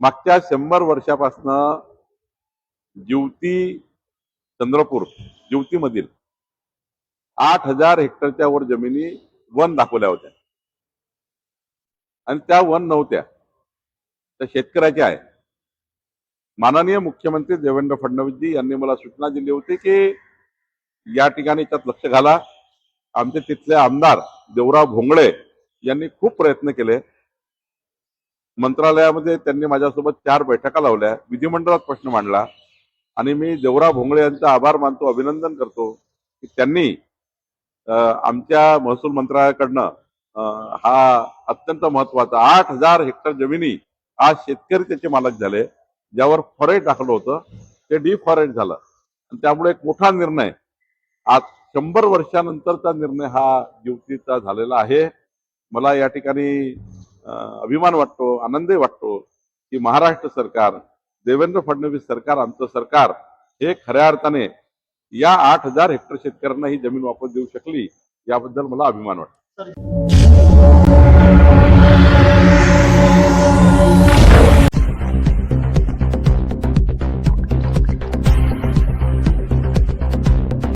मागच्या शंभर वर्षापासनं जिवती चंद्रपूर जिवतीमधील आठ हजार हेक्टरच्या वर जमिनी वन दाखवल्या होत्या. आणि त्या वन नव्हत्या. त्या शेतकऱ्याच्या आहे. माननीय मुख्यमंत्री देवेंद्र फडणवीसजी यांनी मला सूचना दिली होती की या ठिकाणी त्यात लक्ष घाला. आमचे तिथले आमदार देवराव भोंगळे यांनी खूप प्रयत्न केले. मंत्रालयामध्ये त्यांनी माझ्यासोबत चार बैठका लावल्या. विधिमंडळात प्रश्न मांडला. आणि मी देवरा भोंगळे यांचा आभार मानतो अभिनंदन करतो की त्यांनी आमच्या महसूल मंत्रालयाकडनं हा अत्यंत महत्त्वाचा आठ हजार हेक्टर जमिनी आज शेतकरी त्याचे मालक झाले. ज्यावर फॉरेस्ट टाकलं होतं ते डिफॉरेस्ट झालं. आणि त्यामुळे एक मोठा निर्णय. आज शंभर वर्षानंतरचा निर्णय हा युवतीचा झालेला आहे. मला या ठिकाणी अभिमान वाटतो आनंदही वाटतो की महाराष्ट्र सरकार देवेंद्र फडणवीस सरकार आमचं सरकार हे खऱ्या अर्थाने या आठ हजार हेक्टर शेतकऱ्यांना ही जमीन वापस देऊ शकली याबद्दल मला अभिमान वाटतो